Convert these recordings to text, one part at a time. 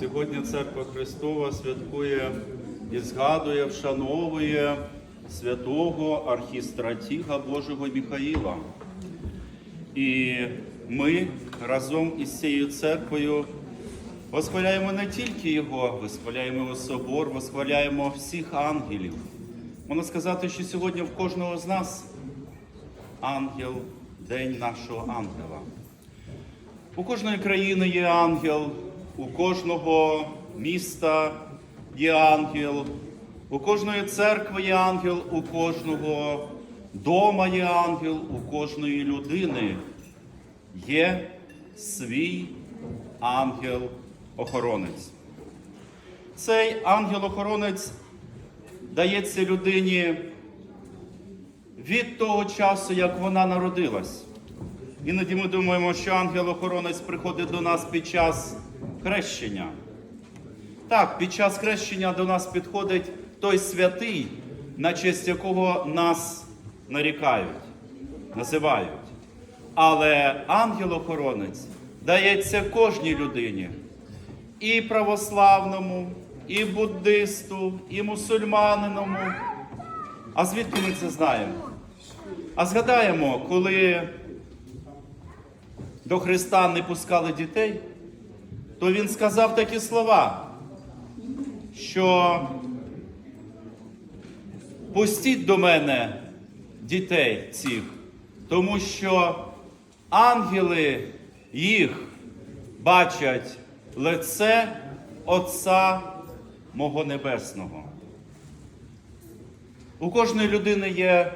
Сьогодні Церква Христова святкує і згадує, вшановує святого архістратіга Божого Міхаїла. І ми разом із цією церквою восхваляємо не тільки його, восхваляємо його собор, восхваляємо всіх ангелів. Можна сказати, що сьогодні в кожного з нас ангел, день нашого ангела. У кожної країни є ангел, у кожного міста є ангел, у кожної церкви є ангел, у кожного дома є ангел, у кожної людини є свій ангел-охоронець. Цей ангел-охоронець дається людині від того часу, як вона народилась. Іноді ми думаємо, що ангел-охоронець приходить до нас під час хрещення. Так, під час хрещення до нас підходить той святий, на честь якого нас нарікають, називають. Але ангел-охоронець дається кожній людині, і православному, і буддисту, і мусульманиному. А звідки ми це знаємо? А згадаємо, коли до Христа не пускали дітей, то Він сказав такі слова, що пустіть до мене дітей цих, тому що ангели їх бачать лице Отця мого Небесного. У кожної людини є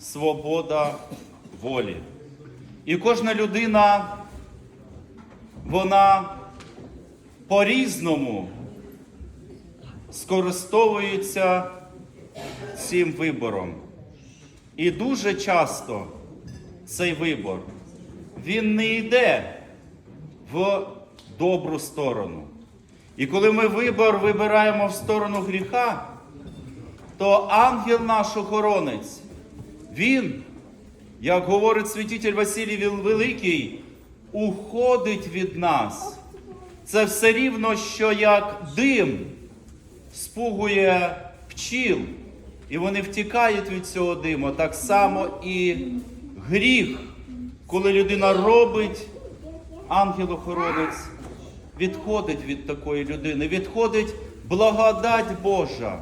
свобода волі. І кожна людина, вона по-різному скористовується цим вибором. І дуже часто цей вибор, він не йде в добру сторону. І коли ми вибор вибираємо в сторону гріха, то ангел наш охоронець, він як говорить святитель Василій Великий, уходить від нас. Це все рівно, що як дим спугує пчіл, і вони втікають від цього диму. Так само і гріх, коли людина робить, ангел-охоронець відходить від такої людини, відходить благодать Божа.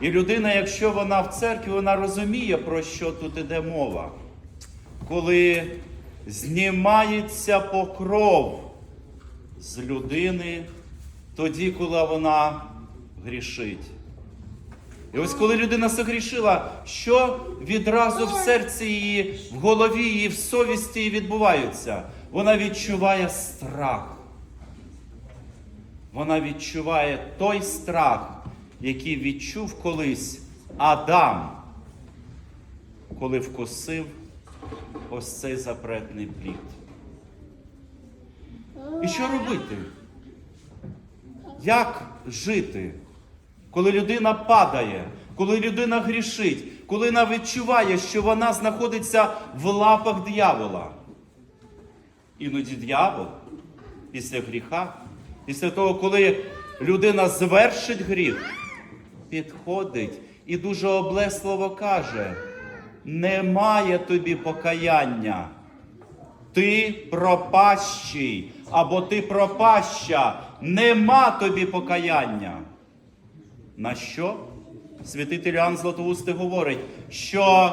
І людина, якщо вона в церкві, вона розуміє, про що тут іде мова. Коли знімається покров з людини тоді, коли вона грішить. І ось коли людина согрішила, що відразу в серці її, в голові її, в совісті її відбувається? Вона відчуває страх. Вона відчуває той страх, який відчув колись Адам, коли вкусив ось цей запретний плід. І що робити? Як жити, коли людина падає, коли людина грішить, коли вона відчуває, що вона знаходиться в лапах диявола? Іноді диявол після гріха, після того, коли людина звершить гріх, підходить і дуже облесливо каже: немає тобі покаяння. Ти пропащий, або ти пропаща, нема тобі покаяння. На що? Святитель Іоанн Златоустий говорить, що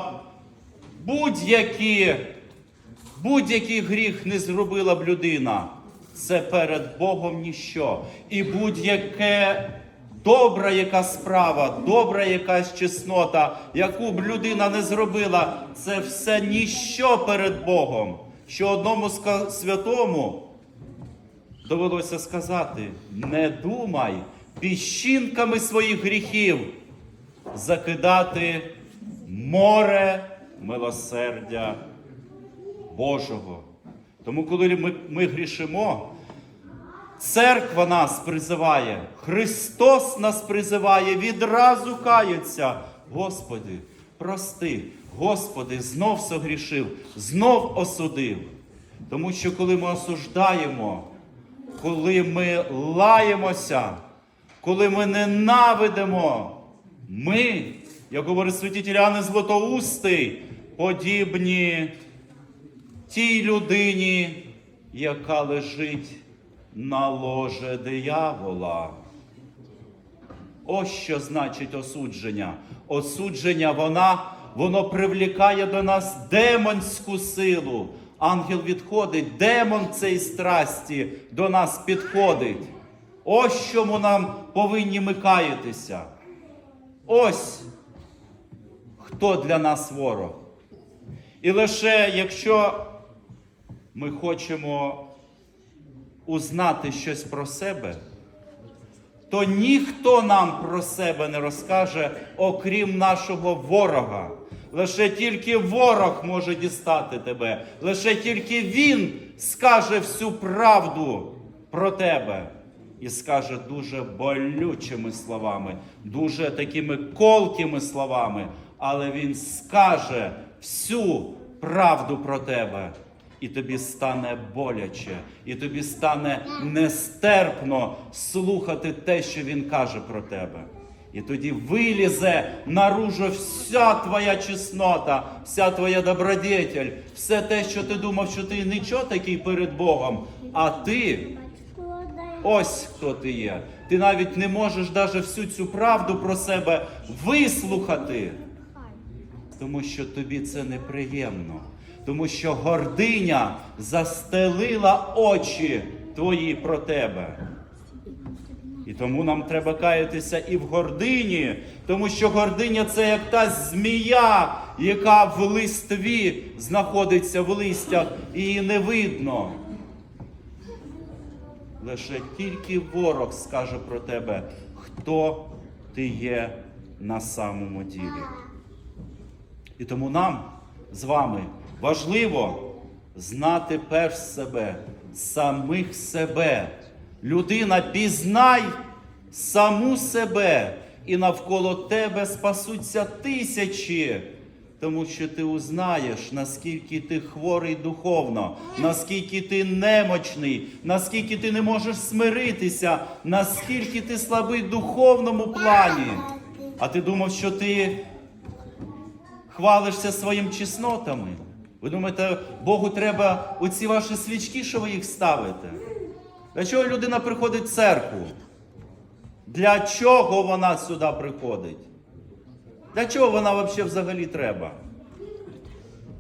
будь-який гріх не зробила б людина, це перед Богом ніщо. І будь-яке добра яка справа, добра якась чеснота, яку б людина не зробила, це все ніщо перед Богом. Що одному святому довелося сказати: не думай піщинками своїх гріхів закидати море милосердя Божого. Тому, коли ми, ми грішимо, церква нас призиває, Христос нас призиває, відразу каються. Господи, прости, Господи, знов согрішив, знов осудив. Тому що коли ми осуждаємо, коли ми лаємося, коли ми ненавидимо, ми, як говорить святитель Іоанн Златоустий, подібні тій людині, яка лежить на ложе диявола. Ось що значить осудження. Осудження вона, воно привлікає до нас демонську силу. Ангел відходить, демон цієї страсті до нас підходить. Ось чому нам повинні ми. Ось хто для нас ворог. І лише якщо ми хочемо узнати щось про себе, то ніхто нам про себе не розкаже, окрім нашого ворога. Лише тільки ворог може дістати тебе. Лише тільки він скаже всю правду про тебе. І скаже дуже болючими словами, дуже такими колкими словами, але він скаже всю правду про тебе. І тобі стане боляче, і тобі стане нестерпно слухати те, що він каже про тебе. І тоді вилізе наружу вся твоя чеснота, вся твоя добродетель, все те, що ти думав, що ти нічого такий перед Богом, а ти ось хто ти є. Ти навіть не можеш даже всю цю правду про себе вислухати, тому що тобі це неприємно. Тому що гординя застелила очі твої про тебе. І тому нам треба каятися і в гордині, тому що гординя це як та змія, яка в листві знаходиться в листях, і її не видно. Лише тільки ворог скаже про тебе, хто ти є на самому ділі. І тому нам з вами важливо знати перш себе, самих себе. Людина, пізнай саму себе, і навколо тебе спасуться тисячі. Тому що ти узнаєш, наскільки ти хворий духовно, наскільки ти немочний, наскільки ти не можеш смиритися, наскільки ти слабий в духовному плані. А ти думав, що ти хвалишся своїм чеснотами. Ви думаєте, Богу треба оці ваші свічки, що ви їх ставите? Для чого людина приходить в церкву? Для чого вона сюди приходить? Для чого вона взагалі взагалі треба?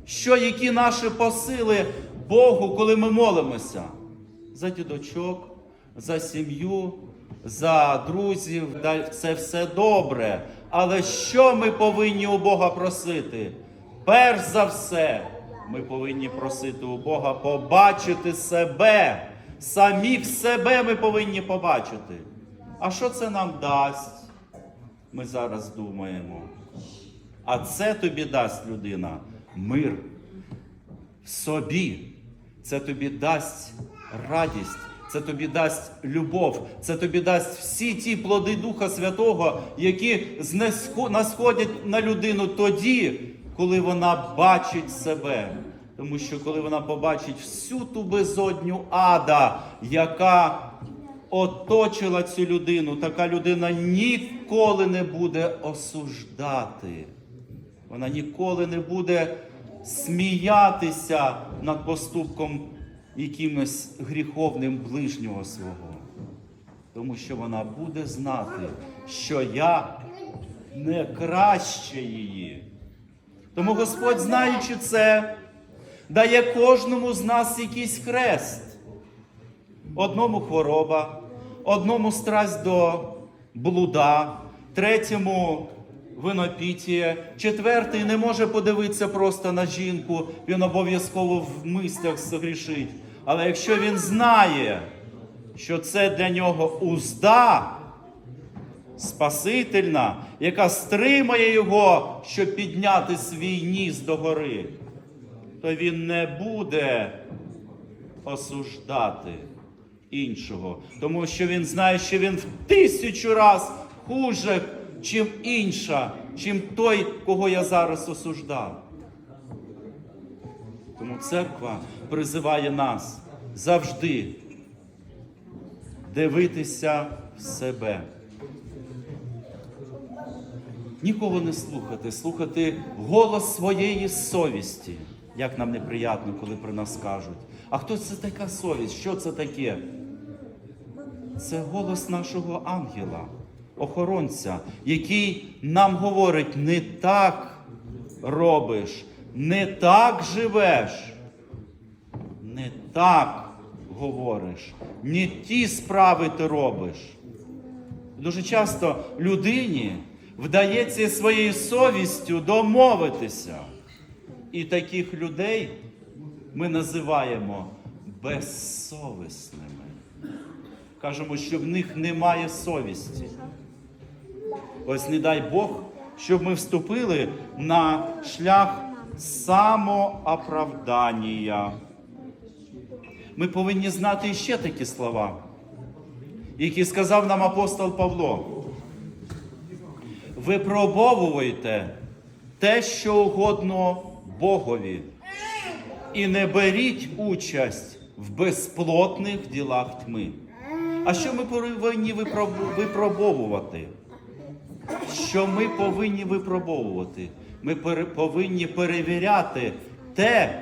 Що, які наші посили Богу, коли ми молимося? За дідочок, за сім'ю, за друзів, це все добре. Але що ми повинні у Бога просити? Перш за все, ми повинні просити у Бога побачити себе. Самих себе ми повинні побачити. А що це нам дасть? Ми зараз думаємо. А це тобі дасть людина мир в собі. Це тобі дасть радість, це тобі дасть любов, це тобі дасть всі ті плоди Духа Святого, які насходять на людину тоді, коли вона бачить себе. Тому що коли вона побачить всю ту безодню ада, яка оточила цю людину, така людина ніколи не буде осуждати. Вона ніколи не буде сміятися над поступком якимось гріховним ближнього свого. Тому що вона буде знати, що я не краще її. Тому Господь, знаючи це, дає кожному з нас якийсь хрест. Одному хвороба, одному страсть до блуда, третьому винопіття, четвертий не може подивитися просто на жінку, він обов'язково в мислях согрішить. Але якщо він знає, що це для нього узда спасительна, яка стримає його, щоб підняти свій ніс догори, то він не буде осуждати іншого, тому що він знає, що він в тисячу раз хуже, чим інша, чим той, кого я зараз осуждав. Тому церква призиває нас завжди дивитися в себе. Нікого не слухати, слухати голос своєї совісті. Як нам неприятно, коли про нас кажуть. А хто це така совість? Що це таке? Це голос нашого ангела, охоронця, який нам говорить: не так робиш, не так живеш, не так говориш, не ті справи ти робиш. Дуже часто людині вдається своєю совістю домовитися. І таких людей ми називаємо безсовісними. Кажемо, що в них немає совісті. Ось не дай Бог, щоб ми вступили на шлях самооправдання. Ми повинні знати ще такі слова, які сказав нам апостол Павло. Випробовуйте те, що угодно Богові, і не беріть участь в безплотних ділах тьми. А що ми повинні випробовувати? Що ми повинні випробовувати? Ми повинні перевіряти те,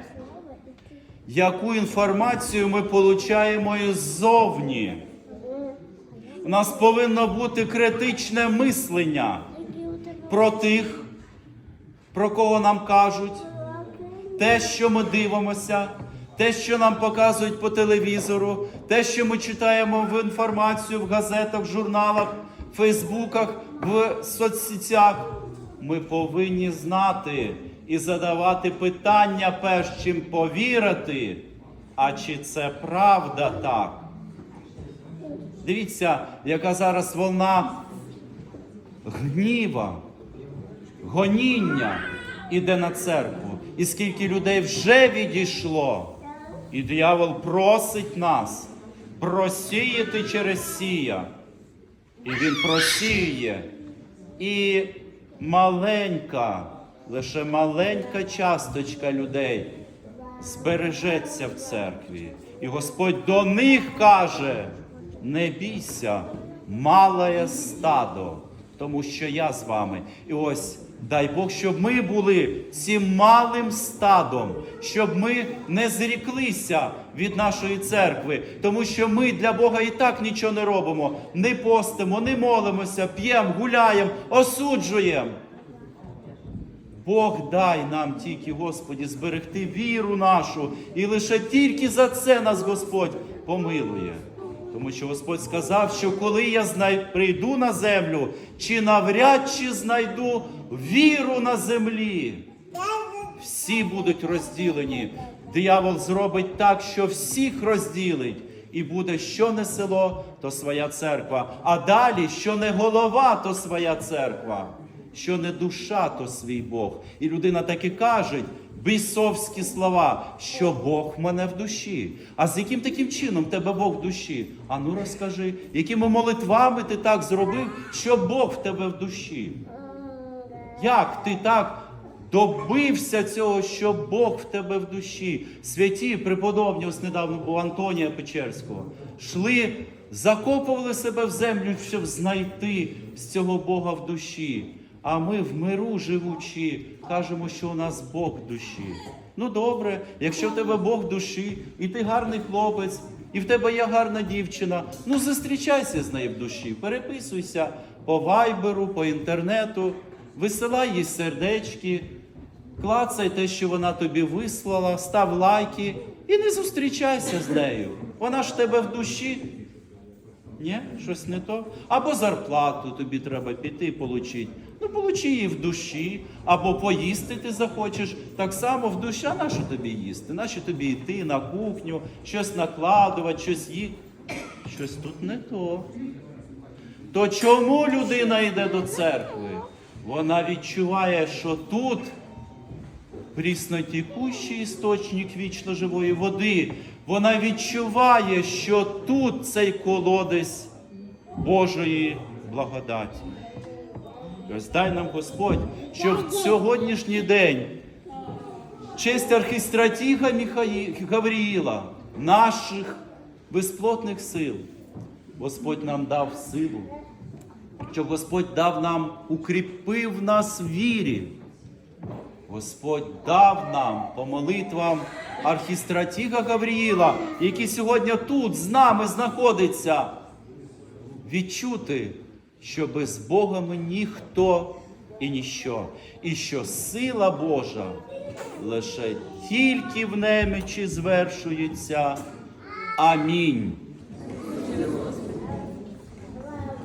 яку інформацію ми получаємо іззовні. У нас повинно бути критичне мислення про тих, про кого нам кажуть, те, що ми дивимося, те, що нам показують по телевізору, те, що ми читаємо в інформацію в газетах, в журналах, в Фейсбуках, в соцсетях. Ми повинні знати і задавати питання, перш чим повірити, а чи це правда так? Дивіться, яка зараз волна гніва, гоніння іде на церкву. І скільки людей вже відійшло. І диявол просить нас просіяти через сія. І він просіє. І маленька, лише маленька часточка людей збережеться в церкві. І Господь до них каже: не бійся, мале стадо, тому що я з вами. І ось дай Бог, щоб ми були цим малим стадом, щоб ми не зріклися від нашої церкви, тому що ми для Бога і так нічого не робимо, не постимо, не молимося, п'ємо, гуляємо, осуджуємо. Бог дай нам тільки, Господі, зберегти віру нашу, і лише тільки за це нас Господь помилує. Тому що Господь сказав, що коли я знай... прийду на землю, чи навряд чи знайду віру на землі, всі будуть розділені. Диявол зробить так, що всіх розділить. І буде що не село, то своя церква. А далі, що не голова, то своя церква, що не душа, то свій Бог. І людина так і каже, бісовські слова, що Бог в мене в душі. А з яким таким чином тебе Бог в душі? А ну розкажи, якими молитвами ти так зробив, що Бог в тебе в душі? Як ти так добився цього, що Бог в тебе в душі? Святі, преподобні, ось недавно був Антонія Печерського, йшли, закопували себе в землю, щоб знайти з цього Бога в душі. А ми в миру живучи, кажемо, що у нас Бог душі. Ну добре, якщо в тебе Бог душі, і ти гарний хлопець, і в тебе є гарна дівчина, ну зустрічайся з нею в душі, переписуйся по вайберу, по інтернету, висилай їй сердечки, клацай те, що вона тобі вислала, став лайки і не зустрічайся з нею. Вона ж тебе в душі. Ні, щось не то. Або зарплату тобі треба піти получити. Ну, получи її в душі, або поїсти ти захочеш. Так само в душі, а нащо тобі їсти? Нащо тобі йти на кухню, щось накладувати, щось їсти? Щось тут не то. То чому людина йде до церкви? Вона відчуває, що тут пріснотікущий істочник вічно живої води. Вона відчуває, що тут цей колодязь Божої благодаті. Дай нам Господь, щоб в сьогоднішній день честь архістратіга. Гавріїла, наших безплотних сил. Господь нам дав силу, щоб Господь дав нам, укріпив нас в вірі. Господь дав нам по молитвам архістратіга Гавріїла, який сьогодні тут з нами знаходиться, відчути, що без Бога ми ніхто і ніщо, і що сила Божа лише тільки в немичі звершується. Амінь.